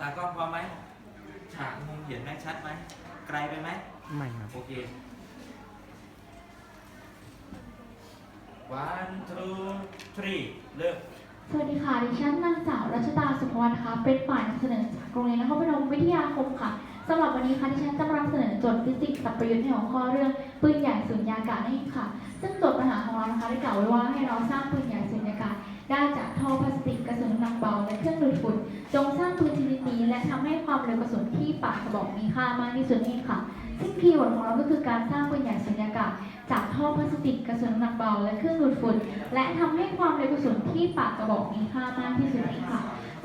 ตากล้องพร้อมไหมฉากมุมเห็นไหมชัดไหมไกลไปไหมไม่ครับ โอเค one two three เริ่มสวัสดีค่ะ ดิฉันนางสาวรัชตาสุภวรรณค่ะ เป็นฝ่ายนำเสนอจากโรงเรียนนครพนมวิทยาคมค่ะสำหรับวันนี้ค่ะดิฉันจะมานำเสนอโจทย์ฟิสิกส์กับประยุทธ์ในหัวข้อเรื่องปืนใหญ่สุญญากาศนั่นเองค่ะ ซึ่งโจทย์ปัญหาของเรานะคะได้กล่าวไว้ว่าให้เราสร้างปืนใหญ่สุญญากาศ ได้จากท่อพลาสติกกระสุนน้ำหนักเบาและเครื่องดูดฝุ่นจงสร้างปืนชนิดนี้และทำให้ความเร็วกระสุนที่ปากกระบอกมีค่ามากที่สุดนี่ค่ะ ซึ่งคีย์เวิร์ดของเราก็คือการสร้างปืนใหญ่สุญญากาศจากท่อพลาสติกกระสุนน้ำหนักเบาและเครื่องดูดฝุ่นและทำให้ความเร็วกระสุนที่ปากกระบอกมีค่ามากที่สุด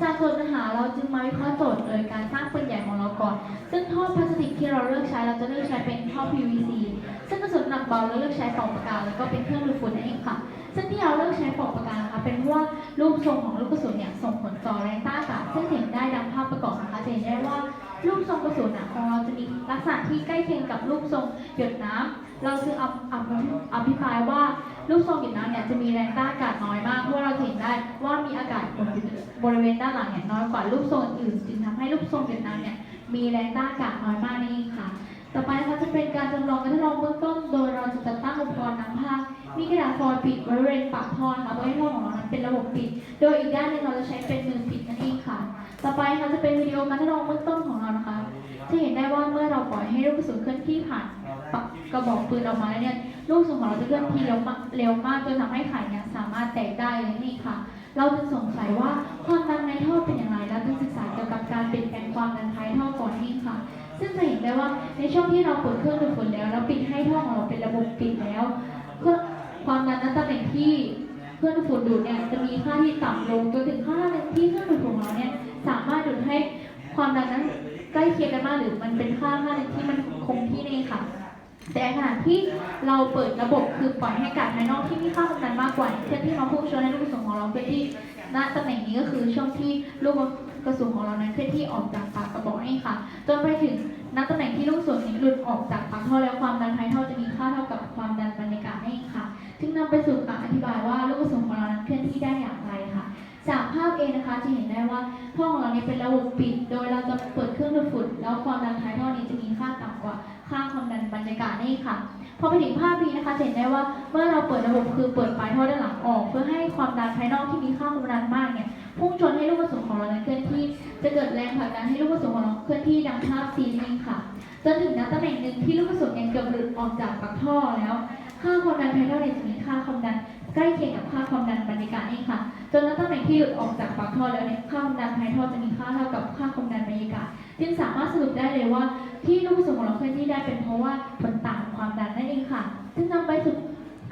จากโจทย์ปัญหาเราจึงมาวิเคราะห์โจทย์โดยการสร้างปืนใหญ่ของเราก่อน ซึ่งท่อพลาสติกที่เราเลือกใช้เราจะเลือกใช้เป็นท่อ PVC ซึ่งกระสุนหนักเบาเราเลือกใช้ปอกปากกาแล้วก็เป็นเครื่องดูดฝุ่นนั่นเองค่ะ ซึ่งที่เราเลือกใช้ปอกปากกานะคะเป็นเพราะว่ารูปทรงของลูกกระสุนเนี่ยส่งผลต่อแรงต้านอากาศซึ่งเห็นได้ดังภาพประกอบนะคะจะเห็นได้ว่า รูปทรงกระสุนของเราจะมีลักษณะที่ใกล้เคียงกับรูปทรงหยดน้ำเราจึงอภอภิปรายว่ารูปทรงหยดน้ำเนี่ยจะมีแรงต้านอากาศน้อยมากเพราะเราเห็นได้ว่ามีอากาศบนบริเวณด้านหลังเนี่ยน้อยกว่ารูปทรงอื่นจึงทำให้รูปทรงหยดน้ำเนี่ยมีแรงต้านอากาศน้อยมากนี่นเองค่ะ ต่อไปนะคะจะเป็นการจำลองการทดลองเบื้องต้น โดยเราจะจัดตั้งอุปกรณ์นำภาพมีกระดาษฟอยล์ปิดบริเวณปากท่อนะคะเพื่อให้ท่อของเรานั้นเป็นระบบปิด โดยอีกด้านหนึงเราจะใช้เป็นมือปิดนั่นเอง ต่อไปนะคะจะเป็นวิดีโอการทดลองเบื้องต้นของเรานะคะจะเห็นได้ว่าเมื่อเราปล่อยให้ลูกกระสุนเคลื่อนที่ผ่านปากกระบอกปืนออกมาแล้วเนี่ยลูกกระสุนของเราจะเคลื่อนที่เร็วมากเร็วมากจนทำให้ไข่เนี่ยสามารถแตกได้เลยนี่ค่ะ เราจึงสงสัยว่าความดันในท่อเป็นอย่างไรแล้วจึงศึกษาเกี่ยวกับการเปลี่ยนแปลงความดันท้ายท่อก่อนนี่ค่ะ ซึ่งจะเห็นได้ว่าในช่วงที่เราเปิดเครื่องดูดฝุ่นแล้วแล้วปิดให้ท่อของเราเป็นระบบปิดแล้วเครื่องความดันนั้นตำแหน่งที่เครื่องดูดฝุ่นดูดเนี่ยจะมีค่าที่ต่ำลงจนถึงค่าหนึ่งที่เครื่องดูดฝุ่นของเราเนี่ย สามารถดูดให้ความดันนั้นใกล้เคียงกันมากหรือมันเป็นค่าค่าหนึ่งที่มันคงที่นี่ค่ะ แต่ขณะที่เราเปิดระบบคือปล่อยให้กาศภายนอกที่มีค่าความดันมากกว่าเช่นที่มาพุ่งชนให้ลูกกระสุนของเราเคลื่อนที่ณตำแหน่งนี้ก็คือช่วงที่ลูกกระสุนของเรานั้นเคลื่อนที่ออกจากปากกระบอกนี่ค่ะ จนไปถึงณตำแหน่งที่ลูกกระสุนนี้หลุดออกจากปากท่อแล้วความดันภายท่อจะมีค่าเท่ากับความดันบรรยากาศนั่นเองค่ะจึงนำไปสู่การอธิบายว่าลูกกระสุนของเรานั้นเคลื่อนที่ได้อย่างไรค่ะ จากภาพเองนะคะจะเห็นได้ว่าท่อของเรานี้เป็นระบบปิด โดยเราจะเปิดเครื่องดูดฝุ่นแล้วความดันท้ายท่อนี้จะมีค่าต่ำกว่าค่าความดันบรรยากาศนี่ค่ะพอไปถึงภาพ B นะคะจะเห็นได้ว่าเมื่อเราเปิดระบบคือเปิดปลายท่อด้านหลังออก เพื่อให้ความดันภายนอกที่มีค่าความดันมากเนี่ยพุ่งชนให้ลูกกระสุนของเรานั้นเคลื่อนที่ จะเกิดแรงผลักดันให้ลูกกระสุนของเราเคลื่อนที่ดังภาพ C นั่นเองค่ะจนถึงณตำแหน่งหนึ่งที่ลูกกระสุนเนี่ยเกือบหลุดออกจากปากท่อแล้ว ค่าความดันภายนอกเนี่ยจะมีค่าความดันใกล้เคียงกับ ความดันบรรยากาศนี่ค่ะ จนณตำแหน่งที่หลุดออกจากปากท่อแล้วเนี่ยค่าความดันภายท่อจะมีค่าเท่ากับค่าความดันบรรยากาศจึงสามารถสรุปได้เลยว่า ที่ลูกกระสุนของเราเคลื่อนที่ได้เป็นเพราะว่าผลต่างของความดันนั่นเองค่ะ ซึ่งนำไปสู่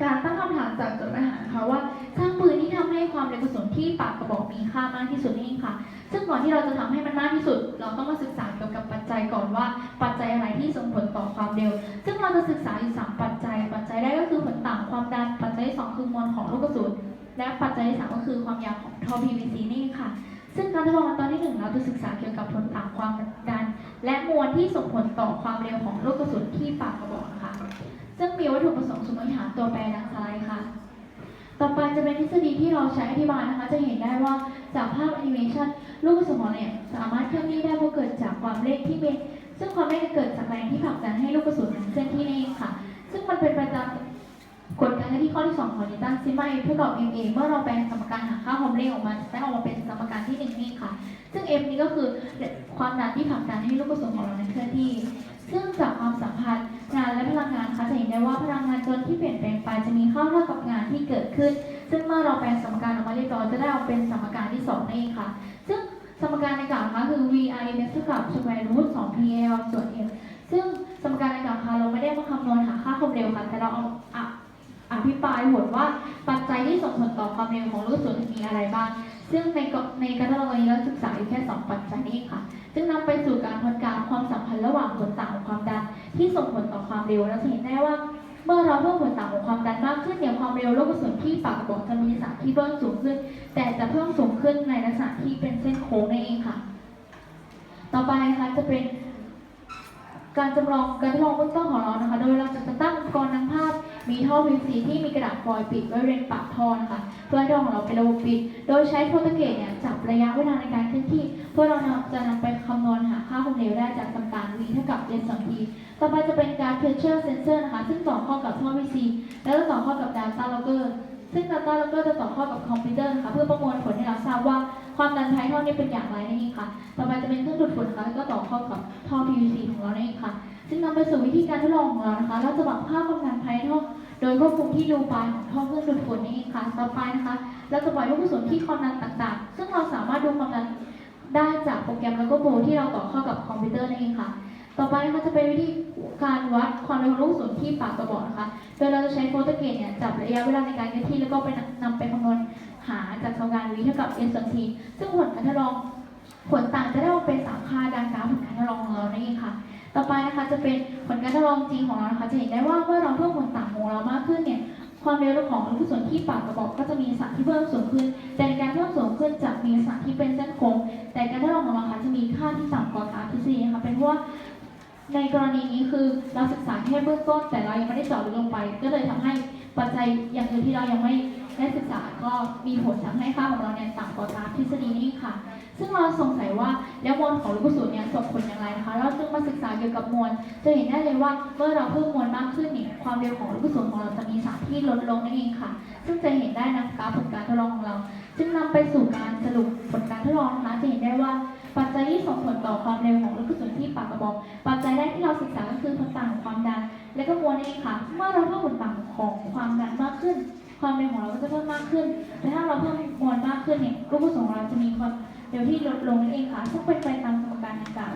การตั้งคำถามจากจทย์ปัญหาค่ะว่าสร้างปืนที่ทำให้ความเร็วกระสุนที่ปากกระบอกมีค่ามากที่สุดนี่เองค่ะ ซึ่งก่อนที่เราจะทำให้มันมากที่สุด เราต้องมาศึกษาเกี่ยวกับปัจจัยก่อนว่า ปัจจัยอะไรที่ส่งผลต่อความเร็ว ซึ่งเราจะศึกษาอยู่สามปัจจัย ปัจจัยแรกก็คือผลต่างความดัน ปัจจัยสองคือมวลของลูกกระสุน และปัจจัยที่สามก็คือความยาวของท่อ PVC นี่ค่ะ ซึ่งการทดลองตอนที่หนึ่งเราจะศึกษาเกี่ยวกับผลต่างความดัน และมวลที่ส่งผลต่อความเร็วของลูกกระสุนที่ปากกระบอกนะคะ ซึ่งมีวัตถุประสงค์สมมติฐานตัวแปรดังสไลด์ค่ะ ต่อไปจะเป็นทฤษฎีที่เราใช้อธิบายนะคะ จะเห็นได้ว่าจากภาพแอนิเมชันลูกกระสุนของเนี่ยสามารถเคลื่อนที่ได้เพราะเกิดจากความเร่งที่เป็นซึ่งความเร่งเกิดจากแรงที่ผลักดันให้ลูกกระสุนเคลื่อนที่นั่นเองค่ะ ซึ่งมันเป็นไปตาม กฎการเคลื่อนที่ข้อที่ 2 ของนิวตันซิมาเท่ากับ ma เมื่อเราแปลงสมการหาค่าความเร็วออกมาจะได้ออกมาเป็นสมการที่หนึ่งนี่ค่ะ ซึ่ง m นี้ก็คือความดันที่ผลักดันให้ลูกกระสุนของเรานั้นเคลื่อนที่ ซึ่งจากความสัมพันธ์งานและพลังงานคะจะเห็นได้ว่าพลังงานจนที่เปลี่ยนแปลงไปจะมีค่าเท่ากับงานที่เกิดขึ้น ซึ่งเมื่อเราแปลงสมการออกมาเรียบร้อยจะได้ออกเป็นสมการที่สองนั่นเองค่ะ ซึ่งสมการในกล่าวนะคะคือ vi เท่ากับ square root 2 pl ส่วน m ซึ่งสมการในกล่าวนะคะเราไม่ได้มาคำนวณหาค่าความเร็วค่ะแต่เราเอา ภิปรายผลว่าปัจจัยที่ส่งผลต่อความเร็วของลูกกระสุนมีอะไรบ้าง ซึ่งในกในการทดลองนี้เราศึกษาอยู่แค่สองปัจจัยนี้ค่ะ ซึ่งนำไปสู่การทดการความสัมพันธ์ระหว่างผลต่างของความดันที่ส่งผลต่อความเร็วเราจะเห็นได้ว่า เมื่อเราเพิ่มผลต่างของความดันมากขึ้นเนี่ยความเร็วลูกกระสุนที่ปากกระบอกจะมีลักษณะที่เพิ่มสูงขึ้น แต่จะเพิ่มสูงขึ้นในลักษณะที่เป็นเส้นโค้งนั่นเองค่ะ ต่อไปนะคะจะเป็นการจำลองการทดลองเบื้องต้นของเรานะคะ โดยเราจะตั้งอุปกรณ์นำภาพ มีท่อ PVC ที่มีกระดาษฟอยล์ปิดไว้บริเวณปากท่อนะคะ เพื่อให้ท่อของเราเป็นระบบปิด โดยใช้โปรตเกตเนี่ยจับระยะเวลาในการเคลื่อนที่ เพื่อเราจะนำไปคเหลวได้จากสมการ V เท่ากับ S 2 T ต่อไปจะเป็นการ pressure sensor นะคะ ซึ่งต่อข้ากับท่อ VC แล้วก็ต่อข้ากับ data logger ซึ่ง data logger จะต่อข้ากับคอมพิวเตอร์นะคะเพื่อประมวลผลให้เราทราบว่าความดันภายท่อนี้เป็นอย่างไรนั่นเองค่ะ ต่อไปจะเป็นเครื่องดูดฝุ่นนะคะแล้วก็ต่อข้ากับท่อ PVC ของเรานั่นเองค่ะ ซึ่งนำไปสู่วิธีการทดลองของเรานะคะ เราจะบังคับความดันภายในท่อโดยควบคุมที่รูปลายของท่อเครื่องดูดฝุ่นนี่เองค่ะ ต่อไปนะคะ เราจะปล่อยลูกกระสุนที่ความดันต่างๆ ซึ่งเราสามารถดูความดันได้จากโปรแกรมแล้วก็โปรที่เราต่อเข้ากับคอมพิวเตอร์นั่นเองค่ะ ต่อไปนะคะจะเป็นวิธีการวัดความเร็วลูกกระสุนที่ปากกระบอกนะคะ โดยเราจะใช้โฟโตเกตเนี่ยจับระยะเวลาในการเคลื่อนที่แล้วก็ไปนำไปคำนวณหาจากสมการ v เท่ากับ s ส่วน t ซึ่งผลการทดลองผลต่างจะได้ออกเป็นสามค่าดังกราฟผลการทดลองของเรานั่นเองค่ะ ต่อไปนะคะจะเป็นผลการทดลองจริงของเรานะคะ จะเห็นได้ว่าเมื่อเราเพิ่มผลต่างของเรามากขึ้นเนี่ย ความเร็วของลูกศรที่ปากกระบอกก็จะมีลักษณะที่เพิ่มสูงขึ้น แต่ในการเพิ่มสูงขึ้นจะมีลักษณะที่เป็นเส้นโค้ง แต่การทดลองของเราค่ะจะมีค่าที่ต่ำกว่ากราฟทฤษฎีนะคะ เป็นเพราะว่าในกรณีนี้คือเราศึกษาแค่เบื้องต้น แต่เรายังไม่ได้เจาะลึกลงไป ก็เลยทำให้ปัจจัยอย่างอื่นที่เรายังไม่ ได้ศึกษาก็มีผลทำให้ค่าของเราเนี่ยต่ำกว่ากราฟทฤษฎีนี่ค่ะ ซึ่งเราสงสัยว่าแล้วมวลของลูกกระสุนเนี่ยส่งผลอย่างไรนะคะ เราจึงมาศึกษาเกี่ยวกับมวล จะเห็นได้เลยว่าเมื่อเราเพิ่มมวลมากขึ้นเนี่ยความเร็วของลูกกระสุนของเราจะมีสารที่ลดลงนั่นเองค่ะ ซึ่งจะเห็นได้นะกราฟผลการทดลองของเรา จึงนำไปสู่การสรุปผลการทดลองนะคะจะเห็นได้ว่าปัจจัยที่ส่งผลต่อความเร็วของลูกกระสุนที่ปากกระบอก ปัจจัยแรกที่เราศึกษาก็คือผลต่างของความดัน และก็มวลนั่นเองค่ะ เมื่อเราเพิ่มผลต่างของความดันมากขึ้น ความเร็วของเราก็จะเพิ่มมากขึ้น แต่ถ้าเราเพิ่มมวลมากขึ้นเนี่ยลูกกระสุนของเราจะมีความเร็วที่ลดลงนั่นเองค่ะซึ่งเป็นไปตามสมการดังกล่าว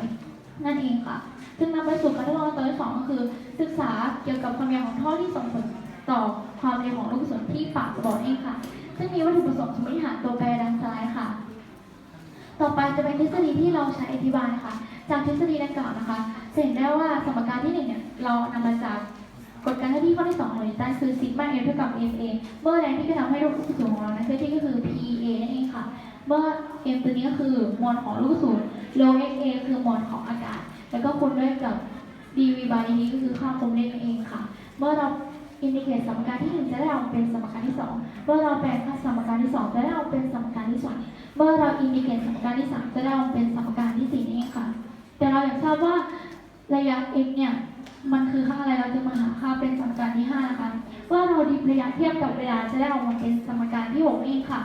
นั่นเองค่ะ จึงนำไปสู่การทดลองตัวที่สองก็คือ ศึกษาเกี่ยวกับความยาวของท่อที่ส่งผลต่อความเร็วของลูกกระสุนที่ปากกระบอกเองค่ะ ซึ่งมีวัตถุประสงค์สมมติฐานตัวแปรดังซ้ายค่ะ ต่อไปจะเป็นทฤษฎีที่เราใช้อธิบายนะคะ จากทฤษฎีดังกล่าวนะคะจะเห็นได้ว่าสมการที่หนึ่งเนี่ยเรานำมาจาก กฎการเคลื่อนที่ข้อที่สองของนิวตันคือซิกมาเอเท่ากับ fa เมื่อแรงที่กระทำให้ลูกกระสุนของเรานั้นเคลื่อนที่ก็คือ pa นั่นเองค่ะ เมื่อ m ตัวนี้ก็คือมวลของลูกกระสุน rho xa คือมวลของอากาศ แล้วก็คูณด้วยกับ dv by dt ก็คือค่าคมเลขนั่นเองค่ะ เมื่อเราอินดิเคตสมการที่หนึ่งจะได้ออกเป็นสมการที่สองเมื่อเราแปลงค่าสมการที่สองจะได้ออกเป็นสมการที่สามเมื่อเราอินดิเคตสมการที่ 3 จะได้ออกเป็นสมการที่4นี่เองค่ะ แต่เราอยากทราบว่าระยะ x เนี่ย มันคือค่าอะไรเราจะมาหาค่าเป็นสมการที่5นะคะว่าเราดิบระยะเทียบกับเวลาจะได้ออกมาเป็นสมการที่6นี่เองค่ะ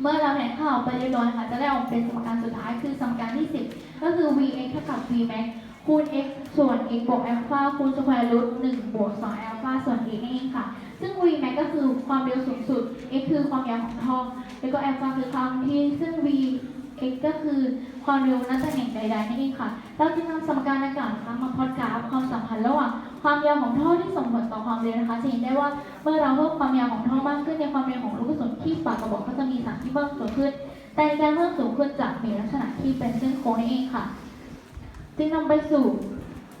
เมื่อเราแหนค่าออกไปเรียบร้อยค่ะจะได้ออกเป็นสมการสุดท้ายคือสมการที่ 10 ก็คือ vx เท่ากับ vmax คูณ x ส่วน x บวก alpha คูณสแควร์รูท1บวก2 alpha ส่วน x นี่เองค่ะ ซึ่ง vmax ก็คือความเร็วสูงสุด x คือความยาวของท่อแล้วก็ alpha คือความที่ซึ่ง v x ก็คือความเร็วณตำแหน่งใดๆนั่นเองค่ะ เราจึงนำสมการดังกล่าวนะคะมาพอตกราฟความสัมพันธ์ระหว่างความยาวของท่อที่ส่งผลต่อความเร็วนะคะจะเห็นได้ว่าเมื่อเราเพิ่มความยาวของท่อมากขึ้นในความเร็วของลูกกระสุนที่ปากกระบอกก็จะมีสารที่เพิ่มสูงขึ้น แต่การเพิ่มสูงขึ้นจะมีลักษณะที่เป็นเส้นโค้งนั่นเองค่ะ จึงนำไปสู่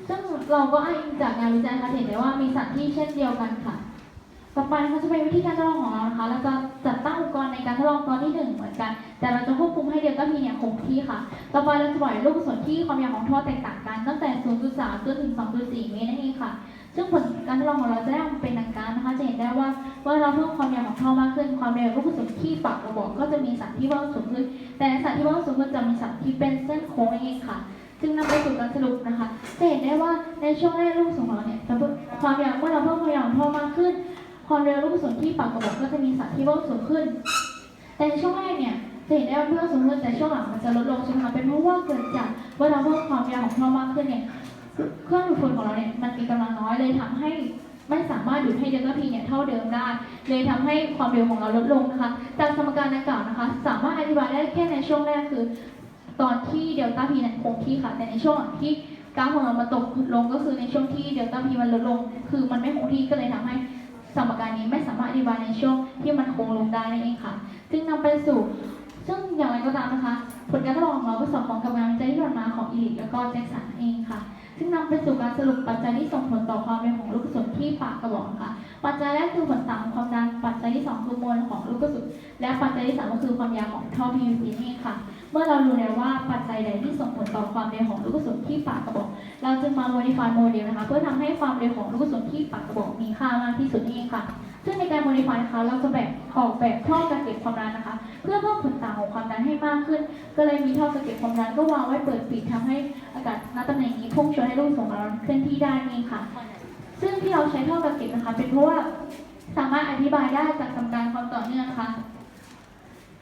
ซึ่งเราก็อ้างอิงจากงานวิจัยนะคะเห็นได้ว่ามีสารที่เช่นเดียวกันค่ะ ต่อไปนะคะจะเป็นวิธีการทดลองของเรานะคะเราจะจัดตั้งอุปกรณ์ในการทดลองตอนที่หนึ่งเหมือนกัน แต่เราจะควบคุมให้เดลต้าพีเนี่ยคงที่ค่ะ ต่อไปเราจะปล่อยลูกกระสุนที่ความยาวของท่อแตกต่างกัน ตั้งแต่ 0.3 จนถึง 2.4 เมตรนั่นเองค่ะ ซึ่งผลการทดลองของเราจะได้ออกมาเป็นดังการนะคะ จะเห็นได้ว่าเมื่อเราเพิ่มความยาวของท่อมากขึ้น ความเร็วลูกกระสุนที่ปากกระบอกก็จะมีสารที่เพิ่มสูงขึ้น แต่ในสารที่เพิ่มสูงขึ้นจะมีสารที่เป็นเส้นโค้งนั่นเองค่ะจึงนำไปสู่การสรุปนะคะ จะเห็นได้ว่าในช่วงแรกลูกสุนของเราเนี่ยความยาวเมื่อเราเพิ่มความยาวของท่อมากขึ้น ความเร็วลูกกระสุนที่ปากกระบอกก็จะมีสัดที่เพิ่มสูงขึ้น แต่ช่วงแรกเนี่ยจะเห็นได้ว่าเพิ่มสูงขึ้นแต่ช่วงหลังมันจะลดลงใช่ไหมคะเป็นเพราะว่าเกิดจากเมื่อเราเพิ่มความยาวของท่อมากขึ้นเนี่ยเครื่องดูดฝุ่นของเราเนี่ยมันมีกำลังน้อยเลยทำให้ไม่สามารถดูดให้เดลต้าพีเนี่ยเท่าเดิมได้ เลยทำให้ความเร็วของเราลดลงนะคะจากสมการดังกล่าวนะคะ สามารถอธิบายได้แค่ในช่วงแรกคือ ตอนที่เดลต้าพีเนี่ยคงที่ค่ะ แต่ในช่วงหลังที่กราฟของเรามาตกลงก็คือในช่วงที่เดลต้าพีมันลดลง คือมันไม่คงที่ก็เลยทำให้ สมการนี้ไม่สามารถอธิบายในช่วงที่มันโค้งลงได้นั่นเองค่ะจึงนำไปสู่ ซึ่งอย่างไรก็ตามนะคะ ผลการทดลองของเราก็สอดคล้องกับงานวิจัยที่ผ่านมาของอีลิทแล้วก็แจ็คสันเองค่ะ ซึ่งนำไปสู่การสรุปปัจจัยที่ส่งผลต่อความเร็วของลูกกระสุนที่ปากกระบอกค่ะ ปัจจัยแรกคือผลต่างของความดัน ปัจจัยที่สองคือมวลของลูกกระสุน และปัจจัยที่สามก็คือความยาวของท่อ PVC นี่ค่ะ เมื่อเรารู้แล้วว่าปัจจัยใดที่ส่งผลต่อความเร็วของลูกกระสุนที่ปากกระบอก เราจึงมา modify โมเดลนะคะ เพื่อทำให้ความเร็วของลูกกระสุนที่ปากกระบอกมีค่ามากที่สุดนี่เองค่ะ ซึ่งในการ modify นะคะ เราจะแบบออกแบบท่อการเก็บความร้อนนะคะ เพื่อเพิ่มผลต่างของความดันให้มากขึ้น ก็เลยมีท่อกักเก็บความดันก็วางไว้เปิดปิดทำให้อากาศณตำแหน่งนี้พุ่งชนให้ลูกส่งองเราเคลื่อนที่ได้นี่ค่ะ ซึ่งที่เราใช้ท่อกักเก็บนะคะ เป็นเพราะว่าสามารถอธิบายได้จากสมการความต่อเนื่องค่ะ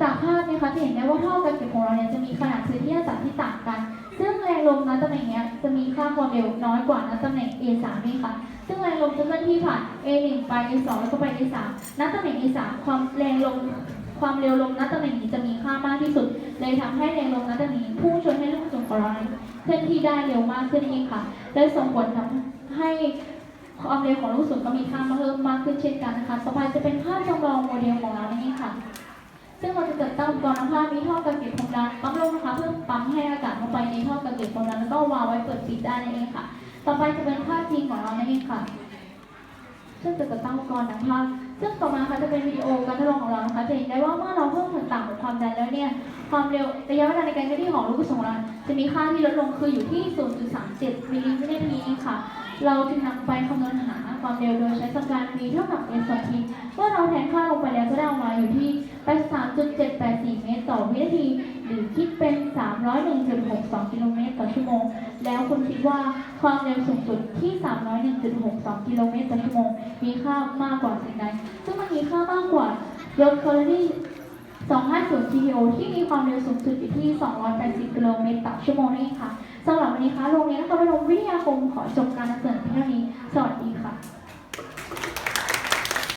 จากภาพเนะคะจะเห็นได้ว่าท่อกักเก็บของเราเนี่ยจะมีขนาดพื้นที่อาศัยที่ต่างกัน ซึ่งแรงลมณตำแหน่งเนี้ยจะมีค่าความเร็วน้อยกว่าณตำแหน่ง A3 นี่ค่ะ ซึ่งแรงลมจะเคลื่อนที่ผ่าน A1 ไป A2 แล้วก็ไป A3 ณตำแหน่ง A3 ความแรงลมความเร็วลมณตำแหน่งนี้จะมีค่ามากที่สุด เลยทำให้แรงลมณตำแหน่งนี้พุ่งชนให้ลูกส่งของเราเคลื่อนที่ได้เร็วมากขึ้นเองค่ะเลยส่งผลทำให้ความเร็วของลูกส่งก็มีค่าเพิ่มมากขึ้นเช่นกันนะคะ ต่อไปจะเป็นภาพจำลองโมเดลของเรานี่ค่ะ ซึ่งเราจะจัดตั้งอุปกรณ์น้ำผ้ามีท่อกักเก็บความดันปั๊มลมนะคะเพื่อปั๊มให้อากาศเข้าไปในท่อกักเก็บความดันแล้วก็วางไว้เปิดปิดได้นั่นเองค่ะ ต่อไปจะเป็นภาพจริงของเรานั่นเองค่ะ ซึ่งจะจัดตั้งอุปกรณ์น้ำผ้าซึ่งต่อมาค่ะจะเป็นวิดีโอการทดลองของเรานะคะจะเห็นได้ว่าเมื่อเราเพิ่มผลต่างของความดันแล้วเนี่ยความเร็วระยะเวลาในการเคลื่อนที่ของลูกกระสุนของเราจะมีค่าที่ลดลงคืออยู่ที่ 0.37มิลลิวินาทีค่ะ เราจึงนำไปคำนวณหา ความเร็วโดยใช้สมการ v เท่ากับ s ส่วน t เมื่อเราแทนค่าลงไปแล้วก็ได้ออกมาอยู่ที่ 83.784 เมตรต่อวินาที หรือคิดเป็น 301.62 กิโลเมตรต่อชั่วโมง แล้วคุณคิดว่าความเร็วสูงสุดที่ 301.62 กิโลเมตรต่อชั่วโมง มีค่ามากกว่าสิ่งใด ซึ่งมันมีค่ามากกว่ารถคอร์รี่250 GTO ที่มีความเร็วสูงสุดอยู่ที่ 280 กิโลเมตรต่อชั่วโมงนั่ค่ะ สำหรับวันนี้ค่ะโรงเรียนนครพนมวิทยาคมขอจบการนำเสนอเพียงเท่านี้ สวัสดีค่ะ